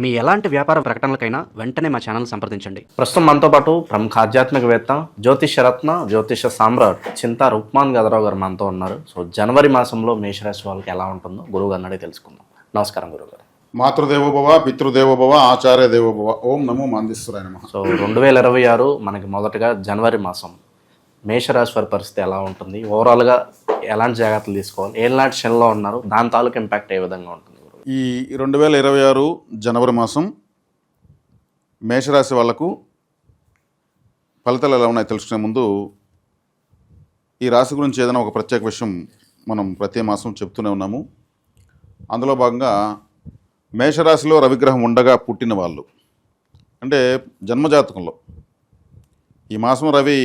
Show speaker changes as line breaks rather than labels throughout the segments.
మీ ఎలాంటి వ్యాపార ప్రకటనలకైనా వెంటనే మా ఛానల్ సంప్రదించండి.
ప్రస్తుతం మనతో పాటు ప్రముఖ ఆధ్యాత్మికవేత్త జ్యోతిష రత్న జ్యోతిష సామ్రాట్ చింతా రుక్మాన్ గదరావు గారు మనతో ఉన్నారు. సో జనవరి మాసంలో మేషరాశి వాళ్ళకి ఎలా ఉంటుందో గురువు అడిగి తెలుసుకుందాం. నమస్కారం గురువు గారు.
మాతృదేవోభవ పితృదేవోభవ ఆచార్య దేవోభవ ఓం నమో మాందిస్తురాయ నమ.
సో రెండు వేల ఇరవై ఆరు మనకి మొదటగా జనవరి మాసం. మేషరాశి వారి పరిస్థితి ఎలా ఉంటుంది? ఓవరాల్గా ఎలాంటి జాగ్రత్తలు తీసుకోవాలి? ఏలాంటి శనిలో ఉన్నారు? దాని తాలూకు ఇంపాక్ట్ ఏ విధంగా ఉంటుంది?
ఈ రెండు వేల ఇరవై ఆరు జనవరి మాసం మేషరాశి వాళ్ళకు ఫలితాలు ఎలా ఉన్నాయో తెలుసుకునే ముందు ఈ రాశి గురించి ఏదైనా ఒక ప్రత్యేక విషయం మనం ప్రతి మాసం చెప్తూనే ఉన్నాము. అందులో భాగంగా మేషరాశిలో రవిగ్రహం ఉండగా పుట్టిన వాళ్ళు అంటే జన్మజాతకంలో ఈ మాసం రవి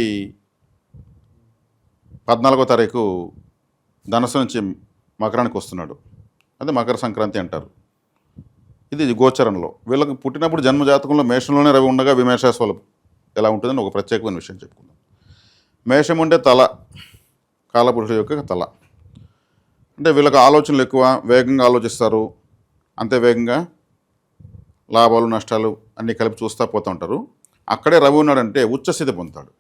పద్నాలుగో తారీఖు ధనస్సు నుంచి మకరానికి వస్తున్నాడు. అదే మకర సంక్రాంతి అంటారు. ఇది గోచరంలో. వీళ్ళకి పుట్టినప్పుడు జన్మజాతకంలో మేషంలోనే రవి ఉండగా విమేషాస్వలం ఎలా ఉంటుందని ఒక ప్రత్యేకమైన విషయం చెప్పుకుందాం. మేషం ఉండే తల కాలపురుషుడు యొక్క తల. అంటే వీళ్ళకి ఆలోచనలు ఎక్కువ వేగంగా ఆలోచిస్తారు. అంతే వేగంగా లాభాలు నష్టాలు అన్నీ కలిపి చూస్తూ పోతూ ఉంటారు. అక్కడే రవి ఉన్నాడంటే ఉచ్చస్థితి పొందుతాడు.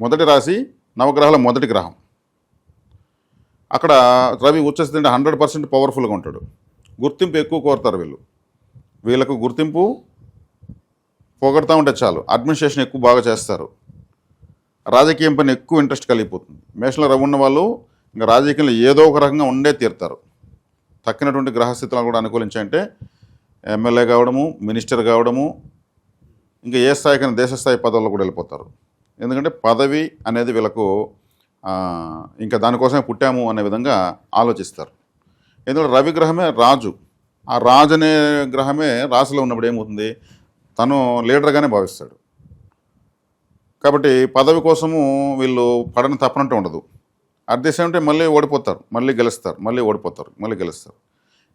మొదటి రాశి నవగ్రహాల మొదటి గ్రహం. అక్కడ రవి ఉచ్చస్థితి హండ్రెడ్ పర్సెంట్ పవర్ఫుల్గా ఉంటాడు. గుర్తింపు ఎక్కువ కోరుతారు వీళ్ళు. వీళ్ళకు గుర్తింపు పొగడతా ఉంటే చాలు. అడ్మినిస్ట్రేషన్ ఎక్కువ బాగా చేస్తారు. రాజకీయం పైన ఎక్కువ ఇంట్రెస్ట్ కలిగిపోతుంది. మేషంలో రవి ఉన్న వాళ్ళు ఇంకా రాజకీయంలో ఏదో ఒక రకంగా ఉండే తీరుతారు. తక్కినటువంటి గ్రహస్థితులను కూడా అనుకూలించాయంటే ఎమ్మెల్యే కావడము మినిస్టర్ కావడము ఇంకా ఏ స్థాయికైనా దేశ స్థాయి పదవుల్లో కూడా వెళ్ళిపోతారు. ఎందుకంటే పదవి అనేది వీళ్ళకు ఇంకా దానికోసమే పుట్టాము అనే విధంగా ఆలోచిస్తారు. ఎందుకంటే రవి గ్రహమే రాజు. ఆ రాజు అనే గ్రహమే రాశిలో ఉన్నప్పుడు ఏమవుతుంది? తను లీడర్గానే భావిస్తాడు. కాబట్టి పదవి కోసము వీళ్ళు పడని తప్పనంటూ ఉండదు. అట్ ది సేమ్ టైం మళ్ళీ ఓడిపోతారు. మళ్ళీ గెలుస్తారు. మళ్ళీ ఓడిపోతారు. మళ్ళీ గెలుస్తారు.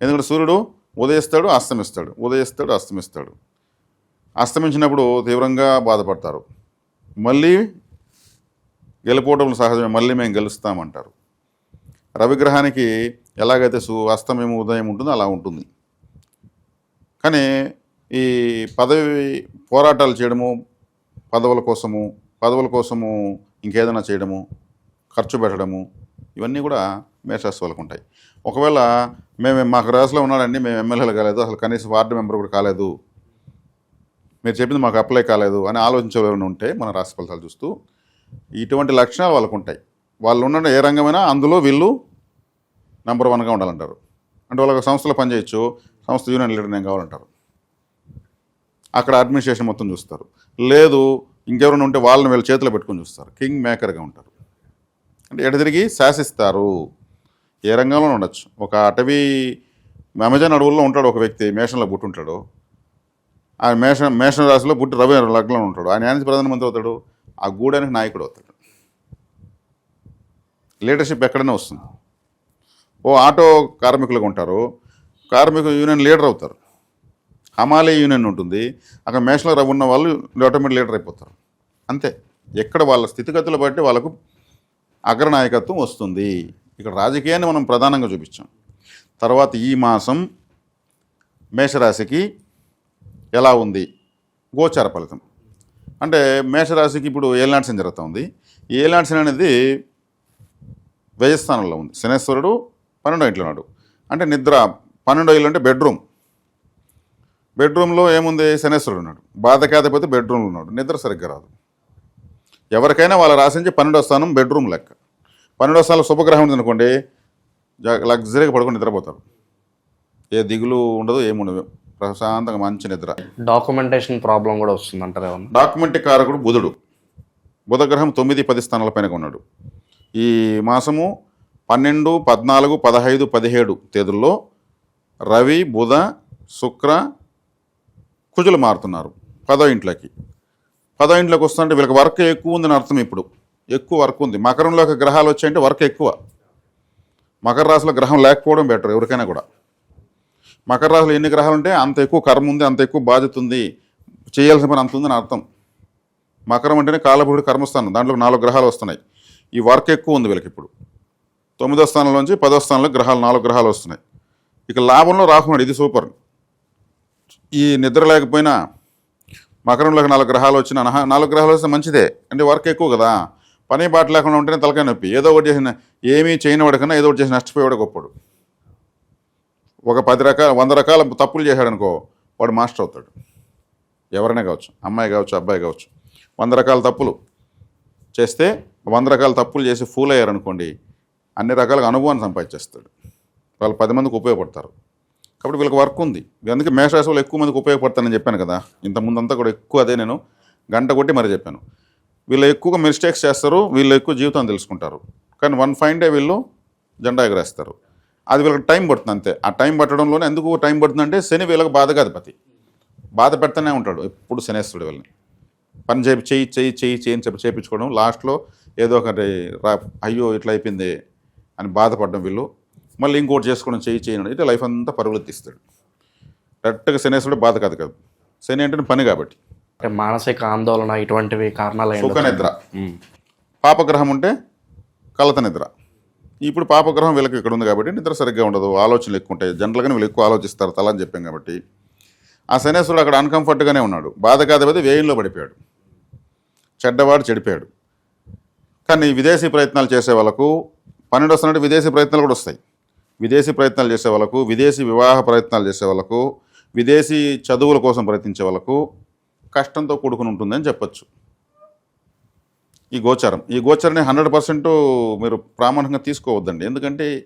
ఎందుకంటే సూర్యుడు ఉదయిస్తాడు అస్తమిస్తాడు. ఉదయిస్తాడు అస్తమిస్తాడు. అస్తమించినప్పుడు తీవ్రంగా బాధపడతారు. మళ్ళీ గెలుపోవటం సహజమే మళ్ళీ మేము గెలుస్తామంటారు. రవిగ్రహానికి ఎలాగైతే సు అస్తమయం ఉదయం ఉంటుందో అలా ఉంటుంది. కానీ ఈ పదవి పోరాటాలు చేయడము పదవుల కోసము పదవుల కోసము ఇంకేదైనా చేయడము ఖర్చు పెట్టడము ఇవన్నీ కూడా మేషరాశి వాళ్ళకు ఉంటాయి. ఒకవేళ మేము మాకు రాశిలో ఉన్నాడండి మేము ఎమ్మెల్యేలు కాలేదు అసలు కనీసం వార్డు మెంబర్ కూడా కాలేదు మీరు చెప్పింది మాకు అప్లై కాలేదు అని ఆలోచించవలన ఉంటే మన రాశి ఫలితాలు చూస్తూ ఇటువంటి లక్షణాలు వాళ్ళకు ఉంటాయి వాళ్ళు ఉన్న ఏ రంగమైనా అందులో వీళ్ళు నెంబర్ వన్గా ఉండాలంటారు. అంటే వాళ్ళకి సంస్థలో పనిచేయచ్చు సంస్థ యూనియన్ లీడర్ నేను కావాలంటారు. అక్కడ అడ్మినిస్ట్రేషన్ మొత్తం చూస్తారు. లేదు ఇంకెవరైనా ఉంటే వాళ్ళని వీళ్ళ చేతిలో పెట్టుకొని చూస్తారు. కింగ్ మేకర్గా ఉంటారు. అంటే ఎటు తిరిగి శాసిస్తారు. ఏ రంగంలో ఉండొచ్చు. ఒక అటవీ అమెజాన్ అడవుల్లో ఉంటాడు ఒక వ్యక్తి మేషంలో పుట్టుంటాడు ఆ మేష మేషన్ రాశిలో బుట్టి రవి లగ్నంలో ఉంటాడు. ఆయన ఆయన ప్రధానమంత్రి అవుతాడు. ఆ గూడానికి నాయకుడు అవుతాడు. లీడర్షిప్ ఎక్కడైనా వస్తుంది. ఓ ఆటో కార్మికులుగా ఉంటారు. కార్మిక యూనియన్ లీడర్ అవుతారు. హమాలయ యూనియన్ ఉంటుంది. అక్కడ మేషలో ఉన్న వాళ్ళు ఆటోమేటిక్ లీడర్ అయిపోతారు. అంతే. ఎక్కడ వాళ్ళ స్థితిగతులు బట్టి వాళ్ళకు అగ్రనాయకత్వం వస్తుంది. ఇక్కడ రాజకీయాన్ని మనం ప్రధానంగా చూపించాం. తర్వాత ఈ మాసం మేషరాశికి ఎలా ఉంది? గోచార ఫలితం. అంటే మేషరాశికి ఇప్పుడు ఏలినాటి జరుగుతూ ఉంది ఈ ఏలినాటి అనేది వ్యయస్థానంలో ఉంది. శనేశ్వరుడు పన్నెండో ఇంట్లో ఉన్నాడు. అంటే నిద్ర పన్నెండో ఇల్లు అంటే బెడ్రూమ్. బెడ్రూమ్లో ఏముంది? శనేశ్వరుడు ఉన్నాడు. బాధకాధిపతి బెడ్రూమ్లో ఉన్నాడు. నిద్ర సరిగ్గా రాదు. ఎవరికైనా వాళ్ళ రాసించి పన్నెండో స్థానం బెడ్రూమ్ లెక్క. పన్నెండో స్థానంలో శుభగ్రహం ఉంది అనుకోండి లగ్జరీగా పడుకొని నిద్రపోతారు. ఏ దిగులు ఉండదు ఏముండదు. ప్రశాంతంగా మంచి నిద్ర.
డాక్యుమెంటేషన్ ప్రాబ్లం కూడా వస్తుంది అంటారు
డాక్యుమెంట్ కారకుడు బుధుడు. బుధగ్రహం తొమ్మిది పది స్థానాల పైన ఉన్నాడు. ఈ మాసము పన్నెండు పద్నాలుగు పదహైదు పదిహేడు తేదీల్లో రవి బుధ శుక్ర కుజులు మారుతున్నారు పదో ఇంట్లోకి. పదో ఇంట్లోకి వస్తుంటే వీళ్ళకి వర్క్ ఎక్కువ ఉందని అర్థం ఇప్పుడు. ఎక్కువ వర్క్ ఉంది. మకరంలోకి గ్రహాలు వచ్చాయంటే వర్క్ ఎక్కువ. మకర రాశిలో గ్రహం లేకపోవడం బెటర్ ఎవరికైనా కూడా. మకర రాశిలో ఎన్ని గ్రహాలు ఉంటే అంత ఎక్కువ కర్మ ఉంది అంత ఎక్కువ బాధ్యత ఉంది. చేయాల్సిన పని అంత ఉందని అర్థం. మకరం అంటేనే కాలభుడి కర్మస్థానం దాంట్లో నాలుగు గ్రహాలు వస్తున్నాయి. ఈ వర్క్ ఎక్కువ ఉంది వీళ్ళకి ఇప్పుడు. తొమ్మిదో స్థానంలోంచి పదో స్థానంలో గ్రహాలు నాలుగు గ్రహాలు వస్తున్నాయి. ఇక లాభంలో రాకున్నాడు ఇది సూపర్. ఈ నిద్ర లేకపోయినా మకరంలోకి నాలుగు గ్రహాలు వచ్చిన నాలుగు గ్రహాలు వస్తే మంచిదే. అంటే వర్క్ ఎక్కువ కదా. పని బాట లేకుండా ఉంటేనే తలకాయ నొప్పి. ఏదో ఒకటి చేసిన ఏమీ చేయని వాడికన్నా ఏదో ఒకటి చేసి నష్టపోయేవాడు గొప్పడు. ఒక పది రకాల వంద రకాల తప్పులు చేశాడనుకో వాడు మాస్టర్ అవుతాడు. ఎవరైనా కావచ్చు అమ్మాయి కావచ్చు అబ్బాయి కావచ్చు. వంద రకాల తప్పులు చేస్తే వంద రకాల తప్పులు చేసి ఫూల్ అయ్యారనుకోండి అన్ని రకాలుగా అనుభవాన్ని సంపాదించేస్తాడు. వాళ్ళు పది మందికి ఉపయోగపడతారు. కాబట్టి వీళ్ళకి వర్క్ ఉంది. అందుకే మేషరాశి వాళ్ళు ఎక్కువ మందికి ఉపయోగపడతానని చెప్పాను కదా. ఇంత ముందంతా కూడా ఎక్కువ అదే నేను గంట కొట్టి మరి చెప్పాను. వీళ్ళు ఎక్కువగా మిస్టేక్స్ చేస్తారు వీళ్ళు ఎక్కువ జీవితాన్ని తెలుసుకుంటారు. కానీ వన్ ఫైన్ డే వీళ్ళు జెండా ఎగరేస్తారు. అది వీళ్ళకి టైం పడుతుంది అంతే. ఆ టైం పట్టడంలోనే ఎందుకు టైం పడుతుందంటే శని వీళ్ళకి బాధగా అధిపతి బాధ పెడతానే ఉంటాడు ఎప్పుడు శనేస్తుడు వీళ్ళని. పని చేయి చెయ్యి చెయ్యి చెయ్యి చెయ్యి అని చెప్పి చేయించుకోవడం లాస్ట్లో ఏదో ఒకటి రా అయ్యో ఇట్లా అయిపోయింది అని బాధపడడం వీళ్ళు. మళ్ళీ ఇంకోటి చేసుకోవడం చెయ్యి చేయడం ఇట్లా లైఫ్ అంతా పరుగులు తీస్తాడు కరెక్ట్గా శనేశ్వరుడు బాధ కాదు కాదు. శని అంటే పని కాబట్టి.
అంటే మానసిక ఆందోళన ఇటువంటివి కారణాలు అయి
సుఖ
ఉండొచ్చు.
నిద్ర
ఉమ్.
పాపగ్రహం ఉంటే కలత నిద్ర. ఇప్పుడు పాపగ్రహం వీళ్ళకి ఇక్కడ ఉంది కాబట్టి నిద్ర సరిగ్గా ఉండదు ఆలోచనలు ఎక్కువ ఉంటాయి. జనరల్గానే వీళ్ళు ఎక్కువ ఆలోచిస్తారు తల అని చెప్పాం కాబట్టి. ఆ శనేశ్వరుడు అక్కడ అన్కంఫర్ట్గానే ఉన్నాడు. బాధ కాదు వేయంలో పడిపోయాడు. చెడ్డవాడు చెడిపోయాడు. కానీ విదేశీ ప్రయత్నాలు చేసే వాళ్ళకు పన్నెండు వస్తున్నట్టు విదేశీ ప్రయత్నాలు కూడా వస్తాయి. విదేశీ ప్రయత్నాలు చేసే వాళ్ళకు విదేశీ వివాహ ప్రయత్నాలు చేసే వాళ్ళకు విదేశీ చదువుల కోసం ప్రయత్నించే వాళ్ళకు కష్టంతో కూడుకుని ఉంటుందని చెప్పచ్చు. ఈ గోచారం. ఈ గోచారాన్ని హండ్రెడ్ పర్సెంట్ మీరు ప్రామాణికంగా తీసుకోవద్దండి. ఎందుకంటే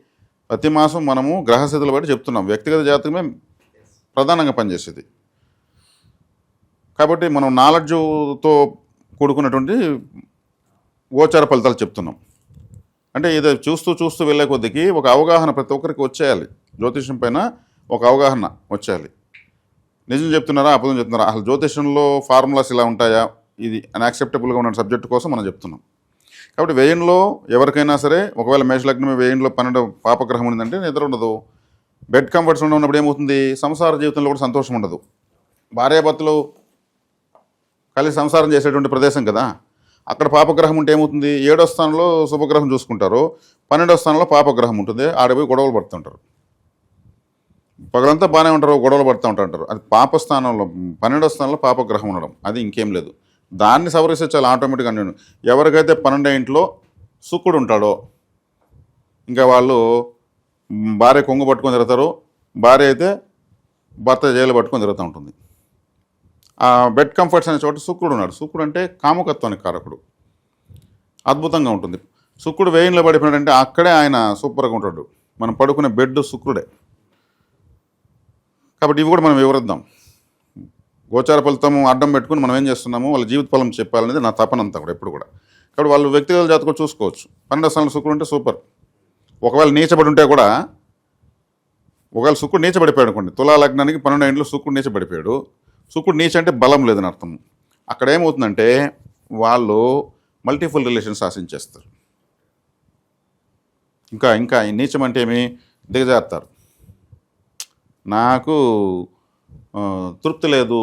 ప్రతి మాసం మనము గ్రహస్థితులు బట్టి చెప్తున్నాం. వ్యక్తిగత జాతకమే ప్రధానంగా పనిచేసేది. కాబట్టి మనం నాలెడ్జ్తో కూడుకున్నటువంటి గోచార ఫలితాలు చెప్తున్నాం. అంటే ఇది చూస్తూ చూస్తూ వెళ్ళే కొద్దికి ఒక అవగాహన ప్రతి ఒక్కరికి వచ్చేయాలి. జ్యోతిషం పైన ఒక అవగాహన వచ్చేయాలి. నిజం చెప్తున్నారా? అబద్ధం చెప్తున్నారా? అసలు జ్యోతిషంలో ఫార్ములాస్ ఇలా ఉంటాయా? ఇది అన్యాక్సెప్టబుల్గా ఉన్న సబ్జెక్ట్ కోసం మనం చెప్తున్నాం. కాబట్టి వ్యయంలో ఎవరికైనా సరే ఒకవేళ మేషలగ్నం వ్యయంలో పన్నెండు పాపగ్రహం ఉందంటే నిద్ర ఉండదు. బెడ్ కంఫర్ట్స్ ఉన్నప్పుడు ఏమవుతుంది? సంసార జీవితంలో కూడా సంతోషం ఉండదు. భార్యాభర్తలు కలిసి సంసారం చేసేటువంటి ప్రదేశం కదా. అక్కడ పాపగ్రహం ఉంటే ఏమవుతుంది? ఏడో స్థానంలో శుభగ్రహం చూసుకుంటారు. పన్నెండో స్థానంలో పాపగ్రహం ఉంటుంది. ఆడపోయి గొడవలు పడుతుంటారు పగలంతా బాగానే ఉంటారు గొడవలు పడుతూ ఉంటారు. అది పాప స్థానంలో పన్నెండో స్థానంలో పాపగ్రహం ఉండడం. అది ఇంకేం లేదు. దాన్ని సవరిస్తే చాలా ఆటోమేటిక్గా నేను. ఎవరికైతే పన్నెండో ఇంట్లో శుక్రుడు ఉంటాడో ఇంకా వాళ్ళు భార్య కొంగు పట్టుకొని తిరుగుతారు భార్య అయితే భర్త జైలు పట్టుకొని తిరుగుతూ ఉంటుంది. ఆ బెడ్ కంఫర్ట్స్ అనే చోట శుక్రుడు ఉన్నాడు. శుక్రుడు అంటే కామకత్వానికి కారకుడు. అద్భుతంగా ఉంటుంది. శుక్రుడు వేయంలో పడిపోయినాడంటే అక్కడే ఆయన సూపర్గా ఉంటాడు. మనం పడుకునే బెడ్ శుక్రుడే. కాబట్టి ఇవి కూడా మనం వివరిద్దాం. గోచార ఫలితం అడ్డం పెట్టుకుని మనం ఏం చేస్తున్నాము? వాళ్ళ జీవిత ఫలం చెప్పాలనేది నా తపన అంతా కూడా ఎప్పుడు కూడా. కాబట్టి వాళ్ళు వ్యక్తిగత జాతకం చూసుకోవచ్చు. పన్నెండు స్థానంలో శుక్రుడు ఉంటే సూపర్. ఒకవేళ నీచబడి ఉంటే కూడా ఒకవేళ శుక్రుడు నీచబడిపోయాడు అనుకోండి తులా లగ్నానికి పన్నెండు ఇంట్లో శుక్రుడు నీచబడిపోయాడు. శుక్రుడు నీచ అంటే బలం లేదని అర్థం. అక్కడ ఏమవుతుందంటే వాళ్ళు మల్టిపుల్ రిలేషన్స్ ఆశించేస్తారు. ఇంకా ఇంకా నీచం అంటే ఏమి? దిగజారుతారు. నాకు తృప్తి లేదు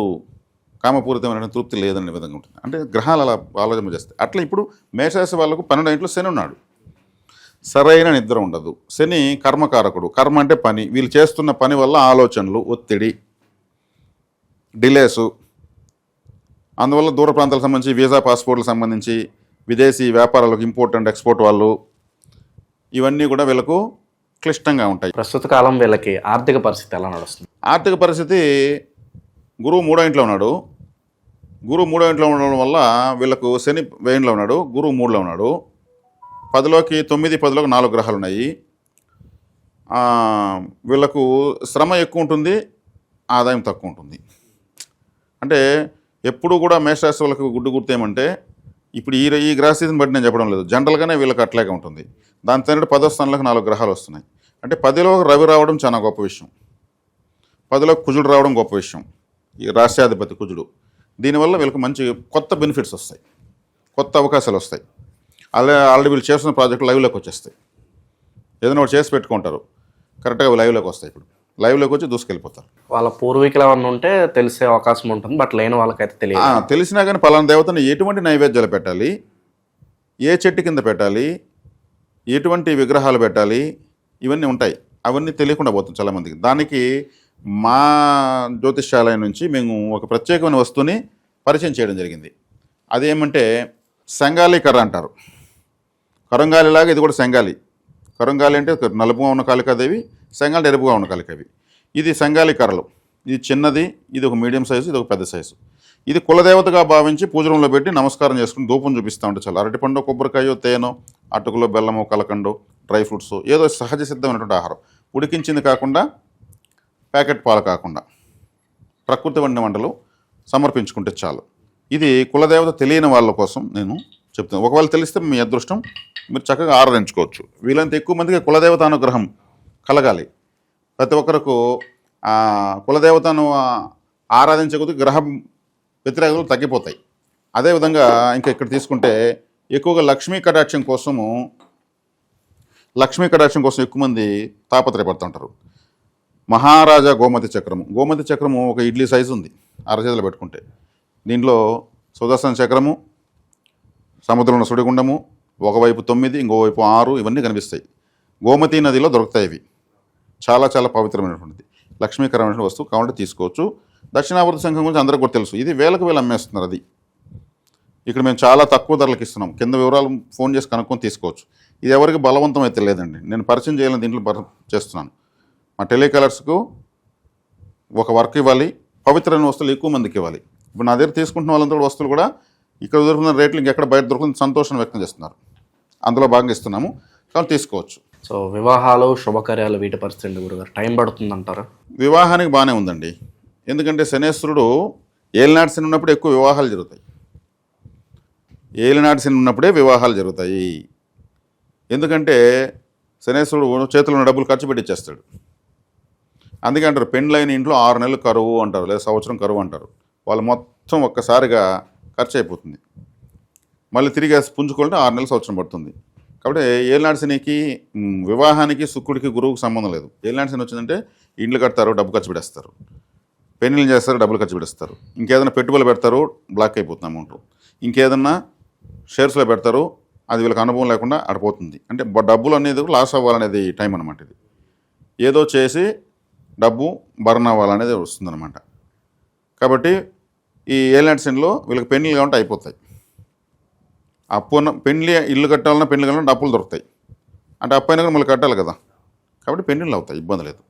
కామపూరితమైన తృప్తి లేదనే విధంగా ఉంటుంది. అంటే గ్రహాలు అలా ఆలోచన చేస్తాయి అట్లా ఇప్పుడు మేషరాశి వాళ్ళకు పన్నెండు ఇంట్లో శని ఉన్నాడు. సరైన నిద్ర ఉండదు. శని కర్మకారకుడు. కర్మ అంటే పని. వీళ్ళు చేస్తున్న పని వల్ల ఆలోచనలు ఒత్తిడి డిలేసు. అందువల్ల దూర ప్రాంతాలకు సంబంధించి వీసా పాస్పోర్ట్లకు సంబంధించి విదేశీ వ్యాపారాలకు ఇంపోర్ట్ అండ్ ఎక్స్పోర్ట్ వాళ్ళు ఇవన్నీ కూడా వీళ్ళకు క్లిష్టంగా ఉంటాయి.
ప్రస్తుత కాలం వీళ్ళకి ఆర్థిక పరిస్థితి ఎలా నడుస్తుంది?
ఆర్థిక పరిస్థితి గురువు మూడో ఇంట్లో ఉన్నాడు. గురువు మూడో ఇంట్లో ఉండడం వల్ల వీళ్ళకు శని వేయంలో ఉన్నాడు గురువు మూడులో ఉన్నాడు. పదిలోకి తొమ్మిది పదిలోకి నాలుగు గ్రహాలు ఉన్నాయి. వీళ్ళకు శ్రమ ఎక్కువ ఉంటుంది ఆదాయం తక్కువ ఉంటుంది. అంటే ఎప్పుడు కూడా మేషరాశి వాళ్ళకు గుడ్డు గుర్తు ఏమంటే ఇప్పుడు ఈ ఈ గ్రహస్థితిని బట్టి నేను చెప్పడం లేదు. జనరల్గానే వీళ్ళకి అట్లాగే ఉంటుంది. దాని తగ్గట్టు పదో స్థానంలోకి నాలుగు గ్రహాలు వస్తున్నాయి. అంటే పదిలో రవి రావడం చాలా గొప్ప విషయం. పదిలో కుజుడు రావడం గొప్ప విషయం. ఈ రాష్ట్రాధిపతి కుజుడు. దీనివల్ల వీళ్ళకి మంచి కొత్త బెనిఫిట్స్ వస్తాయి. కొత్త అవకాశాలు వస్తాయి. అలా ఆల్రెడీ వీళ్ళు చేస్తున్న ప్రాజెక్టులు లైవ్లోకి వచ్చేస్తాయి. ఏదైనా ఒకటి చేసి పెట్టుకుంటారు. కరెక్ట్గా లైవ్లోకి వస్తాయి ఇప్పుడు. లైవ్లోకి వచ్చి దూసుకెళ్ళిపోతారు.
వాళ్ళ పూర్వీకులు ఏమన్నా ఉంటే తెలిసే అవకాశం ఉంటుంది. బట్ లేని వాళ్ళకైతే తెలియదు.
తెలిసినా కానీ పలానా దేవతను ఎటువంటి నైవేద్యాలు పెట్టాలి? ఏ చెట్టు కింద పెట్టాలి? ఎటువంటి విగ్రహాలు పెట్టాలి? ఇవన్నీ ఉంటాయి. అవన్నీ తెలియకుండా పోతుంది చాలామందికి. దానికి మా జ్యోతిష్యాలయం నుంచి మేము ఒక ప్రత్యేకమైన వస్తువుని పరిచయం చేయడం జరిగింది. అదేమంటే సంగాలి కర్ర అంటారు. కరంగాలిలాగా ఇది కూడా సంగాలి. కరంగాలి అంటే నలుపుగా ఉన్న కాళికాదేవి సంగాలి ఎరుపుగా ఉన్న కాలికవి. ఇది సంగాలి కర్రలు. ఇది చిన్నది ఇది ఒక మీడియం సైజు ఇది ఒక పెద్ద సైజు. ఇది కులదేవతగా భావించి పూజ రూమ్లో పెట్టి నమస్కారం చేసుకుని ధూపం చూపిస్తూ ఉంటారు చాలా. అరటిపండు కొబ్బరికాయో తేనో అటుకులో బెల్లమో కలకండో డ్రై ఫ్రూట్స్ ఏదో సహజ సిద్ధమైనటువంటి ఆహారం. ఉడికించింది కాకుండా ప్యాకెట్ పాలు కాకుండా ప్రకృతి వండిన వంటలు సమర్పించుకుంటే చాలు. ఇది కులదేవత తెలియని వాళ్ళ కోసం నేను చెప్తాను ఒకవేళ తెలిస్తే మీ అదృష్టం మీరు చక్కగా ఆరాధించుకోవచ్చు. వీలంత ఎక్కువ మందికి కులదేవత అనుగ్రహం కలగాలి. ప్రతి ఒక్కరికి కులదేవతను ఆరాధించే కొద్ది గ్రహం వ్యతిరేకతలు తగ్గిపోతాయి. అదేవిధంగా ఇంకా ఇక్కడ తీసుకుంటే ఎక్కువగా లక్ష్మీ కటాక్షం కోసము లక్ష్మీ కటాక్షం కోసం ఎక్కువ మంది తాపత్రయపడుతుంటారు. మహారాజా గోమతి చక్రము. గోమతి చక్రము ఒక ఇడ్లీ సైజు ఉంది. అరచేతులు పెట్టుకుంటే. దీంట్లో సుదర్శన చక్రము సముద్రంలో సుడిగుండము ఒకవైపు తొమ్మిది ఇంకోవైపు ఆరు ఇవన్నీ కనిపిస్తాయి. గోమతి నదిలో దొరుకుతాయి ఇవి. చాలా చాలా పవిత్రమైనటువంటిది. లక్ష్మీకరమైన వస్తువు కావాలంటే తీసుకోవచ్చు. దక్షిణావర్తి సంఘం గురించి అందరికీ కూడా తెలుసు. ఇది వేలకు వేలు అమ్మేస్తున్నారు అది. ఇక్కడ మేము చాలా తక్కువ ధరలకు ఇస్తున్నాం. కింద వివరాలు ఫోన్ చేసి కనుక్కొని తీసుకోవచ్చు. ఇది ఎవరికి బలవంతం అయితే లేదండి. నేను పరిచయం చేయాలని దీంట్లో పరి- చేస్తున్నాను. మా టెలికాలర్స్కు ఒక వర్క్ ఇవ్వాలి పవిత్రమైన వస్తువులు ఎక్కువ మందికి ఇవ్వాలి. ఇప్పుడు నా దగ్గర తీసుకుంటున్న వాళ్ళంతా వస్తువులు కూడా ఇక్కడ దొరుకుతున్న రేట్లు ఇంకెక్కడ బయట దొరుకుతుంది సంతోషం వ్యక్తం చేస్తున్నారు. అందులో భాగంగా ఇస్తున్నాము. కాబట్టి తీసుకోవచ్చు.
సో వివాహాలు శుభకార్యాలు వీటి పరిస్థితి గురుగారు? టైం పడుతుందంటారా?
వివాహానికి బాగానే ఉందండి. ఎందుకంటే శనేశ్వరుడు ఏలినాటి శని ఉన్నప్పుడు ఎక్కువ వివాహాలు జరుగుతాయి. ఏలినాటి శని ఉన్నప్పుడే వివాహాలు జరుగుతాయి. ఎందుకంటే శనేశ్వరుడు చేతిలో ఉన్న డబ్బులు ఖర్చు పెట్టిచ్చేస్తాడు. అందుకే అంటారు పెండ్లైన ఇంట్లో ఆరు నెలలు కరువు అంటారు లేదా సంవత్సరం కరువు అంటారు. వాళ్ళు మొత్తం ఒక్కసారిగా ఖర్చు అయిపోతుంది. మళ్ళీ తిరిగి పుంజుకోవాలంటే ఆరు నెలలు సంవత్సరం పడుతుంది. కాబట్టి ఏలినాడు శనికి వివాహానికి శుక్రుడికి గురువుకి సంబంధం లేదు. ఏలినాడు శని వచ్చిందంటే ఇండ్లు కడతారు డబ్బు ఖర్చు పెడేస్తారు పెళ్ళిళ్ళు చేస్తారు డబ్బులు ఖర్చు పెడేస్తారు ఇంకేదైనా పెట్టుబడులు పెడతారు బ్లాక్ అయిపోతుంది అమౌంట్. ఇంకేదన్నా షేర్స్లో పెడతారు అది వీళ్ళకి అనుభవం లేకుండా అడిపోతుంది అంటే డబ్బులు అనేది లాస్ అవ్వాలనేది టైం అనమాట ఇది. ఏదో చేసి డబ్బు బర్న్ అవ్వాలనేది వస్తుందన్నమాట. కాబట్టి ఈ ఏలాండ్సిన్లో వీళ్ళకి పెన్నులు కాబట్టి అయిపోతాయి. అప్పు ఉన్న పెళ్ళి ఇల్లు కట్టాలన్నా పెళ్ళి కట్టాలన్నా డబ్బులు దొరుకుతాయి. అంటే అప్పు అయినా కూడా మళ్ళీ కట్టాలి కదా. కాబట్టి పెన్నులు అవుతాయి ఇబ్బంది లేదు.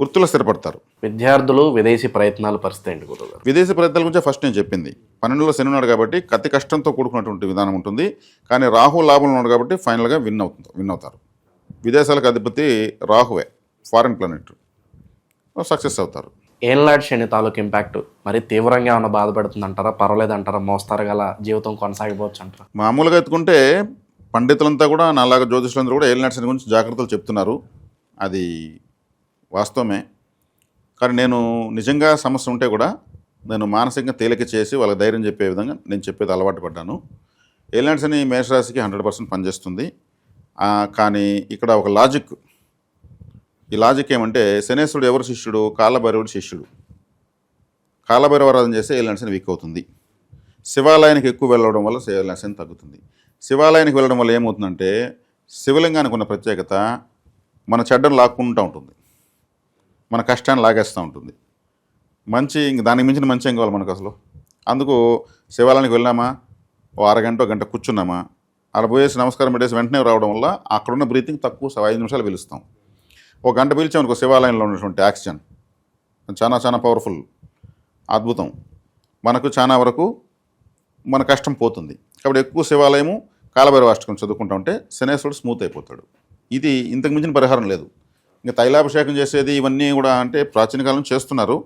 వృత్తిలో స్థిరపడతారు.
విద్యార్థులు విదేశీ ప్రయత్నాల పరిస్థితి ఏంటి గురుగారు
విదేశీ ప్రయత్నాల గురించి ఫస్ట్ నేను చెప్పింది. పన్నెండులో శని ఉన్నాడు కాబట్టి కత్తి కష్టంతో కూడుకున్నటువంటి విధానం ఉంటుంది. కానీ రాహు లాభంలో ఉన్నాడు కాబట్టి ఫైనల్గా విన్ అవుతుంది విన్ అవుతారు. విదేశాలకు అధిపతి రాహువే ఫారిన్ ప్లానెట్ సక్సెస్ అవుతారు.
ఏళ్ళనాటి శని తాలూకు ఇంపాక్ట్ మరి తీవ్రంగా ఏమైనా బాధపడుతుంది అంటారా పర్వాలేదు అంటారా మోస్తారు గల జీవితం కొనసాగిపోవచ్చు అంటారా?
మామూలుగా ఎత్తుకుంటే పండితులంతా కూడా నాలాగా జ్యోతిష్యులందరూ కూడా ఏలినాటి శని గురించి జాగ్రత్తలు చెప్తున్నారు. అది వాస్తవమే. కానీ నేను నిజంగా సమస్య ఉంటే కూడా నేను మానసికంగా తేలిక చేసి వాళ్ళకి ధైర్యం చెప్పే విధంగా నేను చెప్పేది అలవాటు పడ్డాను. ఏలినాటి శని మేషరాశికి హండ్రెడ్ పర్సెంట్ పనిచేస్తుంది. కానీ ఇక్కడ ఒక లాజిక్. ఈ లాజిక్ ఏమంటే శనేశ్వరుడు ఎవరు శిష్యుడు? కాలభైరవుడు శిష్యుడు. కాలభైరవారాధన చేస్తే ఏలినాటి శని వీక్ అవుతుంది. శివాలయానికి ఎక్కువ వెళ్ళడం వల్ల శివలాసం తగ్గుతుంది. శివాలయానికి వెళ్ళడం వల్ల ఏమవుతుందంటే శివలింగానికి ఉన్న ప్రత్యేకత మన చెడ్డను లాక్కుంటూ ఉంటుంది. మన కష్టాన్ని లాగేస్తూ ఉంటుంది. మంచి ఇంక దానికి మించిన మంచి ఏం కావాలి మనకు అసలు? అందుకు శివాలయానికి వెళ్ళామా? ఓ అరగంట గంట కూర్చున్నామా? అలా పోయేసి నమస్కారం పెట్టేసి వెంటనే రావడం వల్ల అక్కడున్న బ్రీతింగ్ తక్కువ ఐదు నిమిషాలు పిలుస్తాం. ఒక గంట పిలిచామనుకో శివాలయంలో ఉన్నటువంటి ఆక్సిజన్. చాలా చాలా పవర్ఫుల్ అద్భుతం. మనకు చాలా వరకు మన కష్టం పోతుంది. కాబట్టి ఎక్కువ శివాలయము కాలభైరవాష్టకం చదువుకుంటా ఉంటే శనేశ్వరుడు స్మూత్ అయిపోతాడు. ఇది ఇంతకు మించిన పరిహారం లేదు. ఇంకా తైలాభిషేకం చేసేది ఇవన్నీ కూడా అంటే ప్రాచీన కాలం చేస్తున్నారు.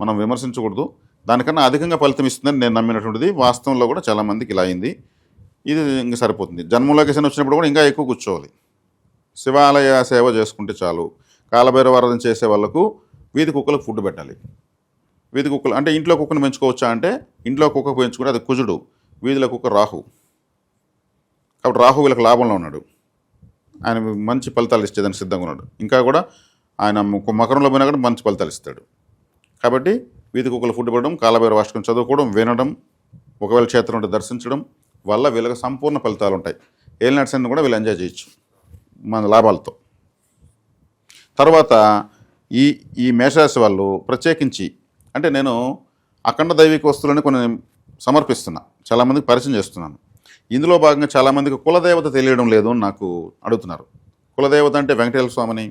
మనం విమర్శించకూడదు. దానికన్నా అధికంగా ఫలితం ఇస్తుందని నేను నమ్మినటువంటిది వాస్తవంలో కూడా చాలామందికి ఇలా అయింది. ఇది ఇంకా సరిపోతుంది. జన్మలోకి శని వచ్చినప్పుడు కూడా ఇంకా ఎక్కువ కూర్చోవాలి. శివాలయ సేవ చేసుకుంటే చాలు. కాలభైరవారాధన చేసే వాళ్ళకు వీధి కుక్కలకు ఫుడ్ పెట్టాలి. వీధి కుక్కలు అంటే ఇంట్లో కుక్కను పెంచుకోవచ్చా అంటే ఇంట్లో కుక్క పెంచుకుంటే అది కుజుడు. వీధిలో కుక్క రాహు. కాబట్టి రాహు వీళ్ళకి లాభంలో ఉన్నాడు. ఆయన మంచి ఫలితాలు ఇచ్చేదని సిద్ధంగా ఉన్నాడు. ఇంకా కూడా ఆయన మకరంలో పోయినా కూడా మంచి ఫలితాలు ఇస్తాడు. కాబట్టి వీధి కుక్కలు ఫుడ్ పెట్టడం కాలభైర వాష్టకం చదువుకోవడం వినడం ఒకవేళ క్షేత్రం ఉంటే దర్శించడం వల్ల వీళ్ళకి సంపూర్ణ ఫలితాలు ఉంటాయి. ఏలినాట్స్ అన్ని కూడా వీళ్ళు ఎంజాయ్ చేయొచ్చు మన లాభాలతో. తర్వాత ఈ ఈ మేషరాశి వాళ్ళు ప్రత్యేకించి అంటే నేను అఖండ దైవిక వస్తువులని కొన్ని సమర్పిస్తున్నా. చాలామందికి పరిచయం చేస్తున్నాను. ఇందులో భాగంగా చాలామందికి కులదేవత తెలియడం లేదు అని నాకు అడుగుతున్నారు. కులదేవత అంటే వెంకటేశ్వర స్వామిని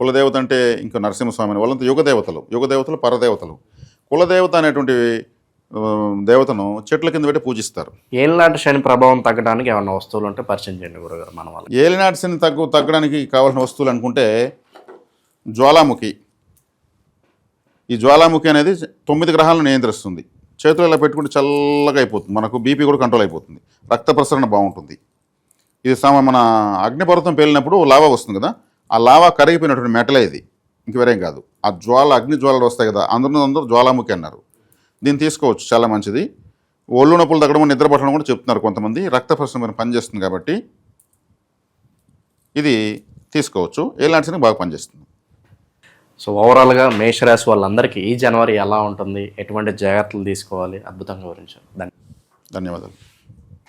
కులదేవత అంటే ఇంకా నరసింహస్వామిని వాళ్ళంతా యుగదేవతలు యుగదేవతలు పరదేవతలు. కులదేవత అనేటువంటి దేవతను చెట్ల కింద పెట్టి పూజిస్తారు.
ఏళ్ళనాటి శని ప్రభావం తగ్గడానికి ఏమైనా వస్తువులు ఉంటే పరిచయం చేయండి గురుగారు మన వాళ్ళకి.
ఏలినాటి శని తగ్గు తగ్గడానికి కావాల్సిన వస్తువులు అనుకుంటే జ్వాలాముఖి. ఈ జ్వాలాముఖి అనేది తొమ్మిది గ్రహాలను నియంత్రిస్తుంది. చేతులు ఇలా పెట్టుకుంటే చల్లగా అయిపోతుంది. మనకు బీపీ కూడా కంట్రోల్ అయిపోతుంది. రక్త ప్రసరణ బాగుంటుంది. ఇది సమ మన అగ్నిపర్వతం పేలినప్పుడు లావా వస్తుంది కదా? ఆ లావా కరిగిపోయినటువంటి మెటలే ఇది. ఇంక వేరేం కాదు. ఆ జ్వాల అగ్ని జ్వాలలు వస్తాయి కదా? అందరూ అందరూ జ్వాలాముఖి అన్నారు. దీన్ని తీసుకోవచ్చు. చాలా మంచిది. ఒళ్ళు నొప్పులు తగ్గడం నిద్ర పట్టడం కూడా చెప్తున్నారు కొంతమంది. రక్త ప్రసరణ పనిచేస్తుంది కాబట్టి ఇది తీసుకోవచ్చు. ఎలాంటి బాగా పనిచేస్తుంది.
సో ఓవరాల్గా మేషరాశి వాళ్ళందరికీ ఈ జనవరి ఎలా ఉంటుంది? ఎటువంటి జాగ్రత్తలు తీసుకోవాలి? అద్భుతంగా వివరించారు. ధన్యవాదాలు.
ధన్యవాదాలు.